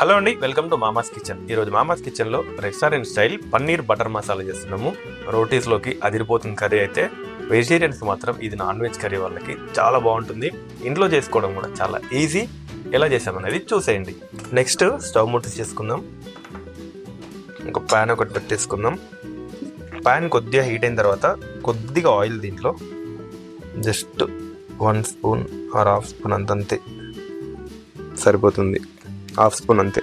Hello అండి welcome to మామాస్ kitchen. ఈ రోజు మామాస్ కిచెన్లో restaurant style paneer butter masala చేస్తున్నాము. రోటీస్లోకి అదిరిపోతున్న కర్రీ అయితే వెజిటేరియన్స్ మాత్రం ఇది నాన్ వెజ్ కర్రీ వాళ్ళకి చాలా బాగుంటుంది. ఇంట్లో చేసుకోవడం కూడా చాలా ఈజీ. ఎలా చేసామనేది చూసేయండి. నెక్స్ట్ స్టవ్ ముట్టి చేసుకుందాం. ఒక ప్యాన్ ఒకటి పెట్టేసుకుందాం. ప్యాన్ కొద్దిగా హీట్ అయిన తర్వాత కొద్దిగా ఆయిల్ దీంట్లో. Just one spoon or half spoon అంతంతే సరిపోతుంది. హాఫ్ స్పూన్ అంతే.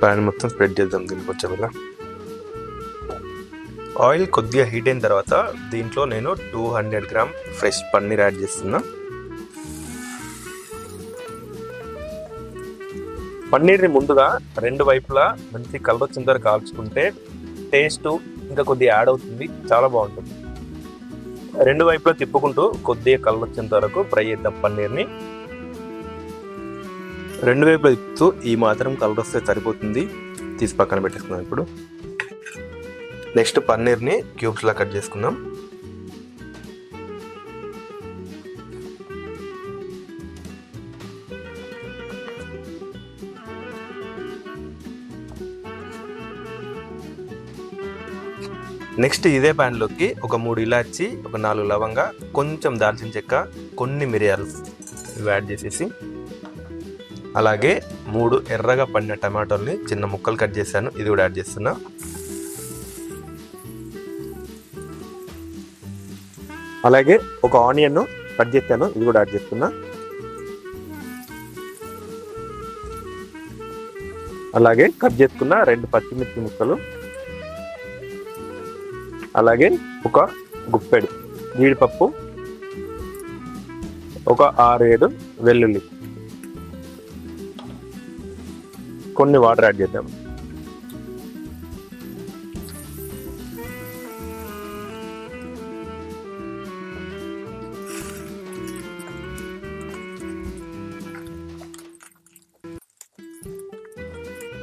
ప్యాన్ మొత్తం స్ప్రెడ్ చేద్దాం దీనికి వచ్చే ఆయిల్ కొద్దిగా హీట్ అయిన తర్వాత దీంట్లో నేను two hundred gram fresh paneer add చేస్తున్నా. పన్నీర్ని ముందుగా రెండు వైపులా మంచి కలర్ వచ్చిన తర్వాత కాల్చుకుంటే టేస్ట్ ఇంకా కొద్దిగా యాడ్ అవుతుంది. చాలా బాగుంటుంది. రెండు వైపులా తిప్పుకుంటూ కొద్దిగా కలర్ వచ్చేంత వరకు ఫ్రై చేద్దాం పన్నీర్ని. రెండు వైపులా తిప్పుతూ ఈ మాత్రం కలర్ వస్తే సరిపోతుంది. తీసి పక్కన పెట్టేసుకుందాం ఇప్పుడు. నెక్స్ట్ పన్నీర్ని క్యూబ్స్లా కట్ చేసుకుందాం. నెక్స్ట్ ఇదే ప్యాన్లోకి ఒక మూడు ఇలాచి ఒక నాలుగు లవంగా కొంచెం దాల్చిన చెక్క కొన్ని మిరియాలు ఇవి యాడ్ చేసేసి అలాగే మూడు ఎర్రగా పండిన టమాటోల్ని చిన్న ముక్కలు కట్ చేశాను. ఇది కూడా యాడ్ చేస్తున్నా. అలాగే ఒక ఆనియన్ కట్ చేశాను. ఇది కూడా యాడ్ చేస్తున్నా. అలాగే కట్ చేసుకున్న రెండు పచ్చిమిర్చి ముక్కలు. అలాగే ఒక గుప్పెడు జీడిపప్పు ఒక ఆరు ఏడు వెల్లుల్లి. కొన్ని వాటర్ యాడ్ చేద్దాం.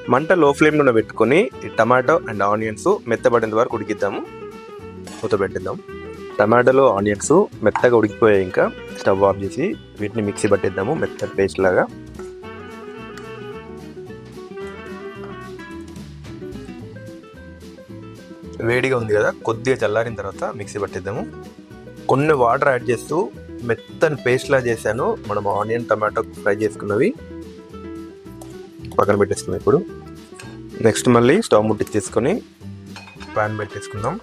మంట లో ఫ్లేమ్లో పెట్టుకొని టమాటో అండ్ ఆనియన్స్ మెత్తబడేంత వరకు ఉడికిద్దాము. మూత పెట్టిద్దాం. టమాటోలు ఆనియన్స్ మెత్తగా ఉడికిపోయాయి ఇంకా. స్టవ్ ఆఫ్ చేసి వీటిని మిక్సీ పట్టిద్దాము. మెత్త పేస్ట్ లాగా. వేడిగా ఉంది కదా కొద్దిగా చల్లారిన తర్వాత మిక్సీ పట్టిద్దాము. కొన్ని వాటర్ యాడ్ చేస్తూ మెత్తని పేస్ట్లా చేశాను. మనం ఆనియన్ టమాటో ఫ్రై చేసుకున్నవి పక్కన పెట్టేసుకుందాం ఇప్పుడు. నెక్స్ట్ మళ్ళీ స్టవ్ ముట్టించేసుకొని ప్యాన్ పెట్టేసుకుందాం.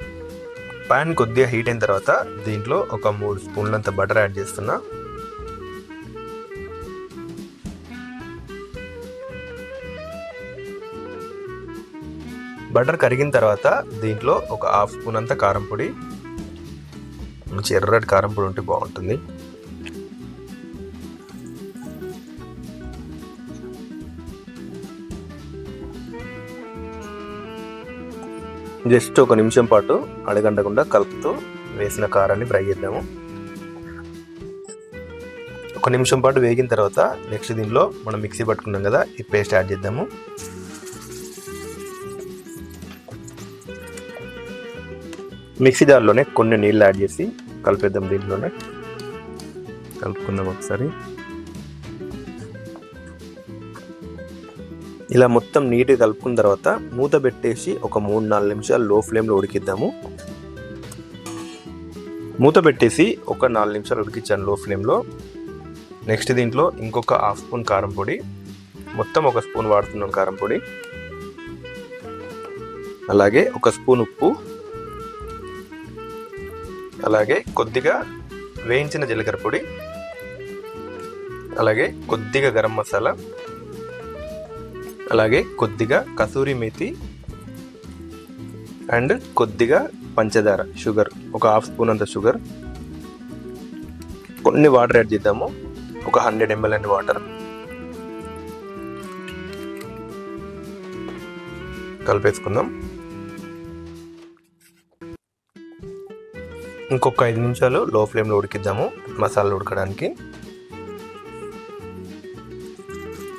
ప్యాన్ కొద్దిగా హీట్ అయిన తర్వాత దీంట్లో ఒక మూడు స్పూన్లంత బటర్ యాడ్ చేస్తున్నా. బటర్ కరిగిన తర్వాత దీంట్లో ఒక హాఫ్ స్పూన్ అంత కారం పొడి మంచి ఎర్రటి కారం పొడి ఉంటే బాగుంటుంది. జస్ట్ ఒక నిమిషం పాటు అడగండకుండా కలుపుతూ వేసిన కారాన్ని ఫ్రై చేద్దాము. ఒక నిమిషం పాటు వేగిన తర్వాత నెక్స్ట్ దీనిలో మనం మిక్సీ పట్టుకున్నాం కదా ఈ పేస్ట్ యాడ్ చేద్దాము. మిక్సీ జార్లోనే కొన్ని నీళ్ళు యాడ్ చేసి కలిపేద్దాం దీంట్లోనే. కలుపుకుందాం ఒకసారి. ఇలా మొత్తం నీట్గా కలుపుకున్న తర్వాత మూత పెట్టేసి ఒక మూడు నాలుగు నిమిషాలు లో ఫ్లేమ్లో ఉడికిద్దాము. మూత పెట్టేసి ఒక నాలుగు నిమిషాలు ఉడికించాను లో ఫ్లేమ్లో. నెక్స్ట్ దీంట్లో ఇంకొక హాఫ్ స్పూన్ కారం పొడి మొత్తం ఒక స్పూన్ వాడుతున్నాను కారం పొడి. అలాగే ఒక స్పూన్ ఉప్పు అలాగే కొద్దిగా వేయించిన జీలకర్ర పొడి అలాగే కొద్దిగా గరం మసాలా అలాగే కొద్దిగా కసూరి మేతి అండ్ కొద్దిగా పంచదార షుగర్ ఒక హాఫ్ స్పూన్ అంత షుగర్. కొన్ని వాటర్ యాడ్ చేద్దాము. ఒక హండ్రెడ్ ఎంఎల్ అండ్ వాటర్. కలిపేసుకుందాం. ఇంకొక ఐదు నిమిషాలు లో ఫ్లేమ్లో ఉడికిద్దాము మసాలా ఉడకడానికి.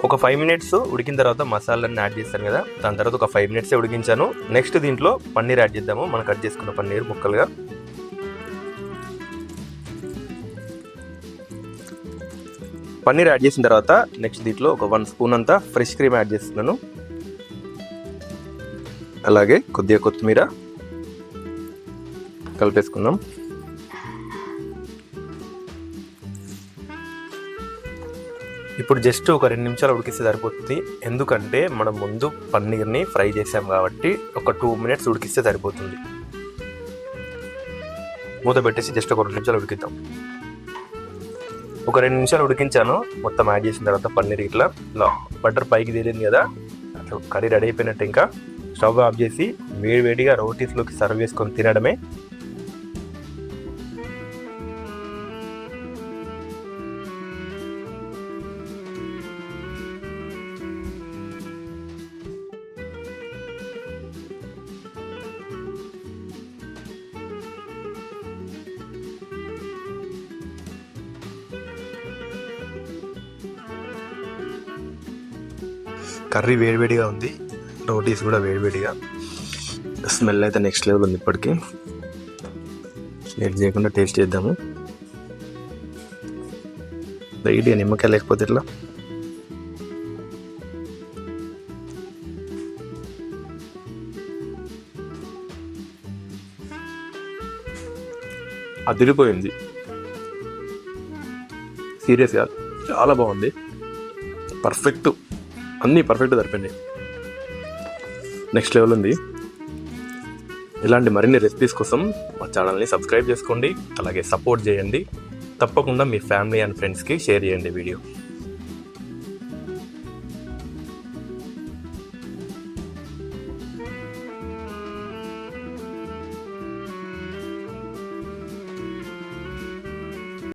ఒక ఫైవ్ మినిట్స్ ఉడికిన తర్వాత మసాలాన్ని యాడ్ చేస్తాను కదా దాని తర్వాత ఒక ఫైవ్ మినిట్స్ ఉడికించాను. నెక్స్ట్ దీంట్లో పన్నీర్ యాడ్ చేద్దాము మనం కట్ చేసుకున్న పన్నీర్ ముక్కలుగా. పన్నీర్ యాడ్ చేసిన తర్వాత నెక్స్ట్ దీంట్లో ఒక వన్ స్పూన్ అంతా ఫ్రెష్ క్రీమ్ యాడ్ చేస్తున్నాను. అలాగే కొద్దిగా కొత్తిమీర కలిపేసుకుందాం. ఇప్పుడు జస్ట్ ఒక రెండు నిమిషాలు ఉడికిస్తే సరిపోతుంది. ఎందుకంటే మనం ముందు పన్నీర్ని ఫ్రై చేసాం కాబట్టి ఒక టూ మినిట్స్ ఉడికిస్తే సరిపోతుంది. మూత పెట్టేసి జస్ట్ ఒక రెండు నిమిషాలు ఉడికిద్దాం. ఒక రెండు నిమిషాలు ఉడికించాను. మొత్తం యాడ్ చేసిన తర్వాత పన్నీర్ ఇట్లా ఇలా బటర్ పైకి తేలింది కదా అట్లా కర్రీ రెడీ అయిపోయినట్టు ఇంకా స్టవ్ ఆఫ్ చేసి వేడి వేడిగా రోటీస్లోకి సర్వ్ చేసుకొని తినడమే కర్రీ వేడివేడిగా ఉంది. రోటీస్ కూడా వేడివేడిగా. స్మెల్ అయితే నెక్స్ట్ లెవెల్ ఉంది ఇప్పటికీ. లేట్ చేయకుండా టేస్ట్ చేద్దాము. లైట్గా నిమ్మకాయ లేకపోతే ఎట్లా? అదిరిపోయింది. సీరియస్గా చాలా బాగుంది. పర్ఫెక్ట్ అన్నీ పర్ఫెక్ట్ సరిపోయినాయి నెక్స్ట్ లెవెల్ ఉంది. ఇలాంటి మరిన్ని రెసిపీస్ కోసం మా ఛానల్ని సబ్స్క్రైబ్ చేసుకోండి. అలాగే సపోర్ట్ చేయండి. తప్పకుండా మీ ఫ్యామిలీ అండ్ ఫ్రెండ్స్కి షేర్ చేయండి వీడియో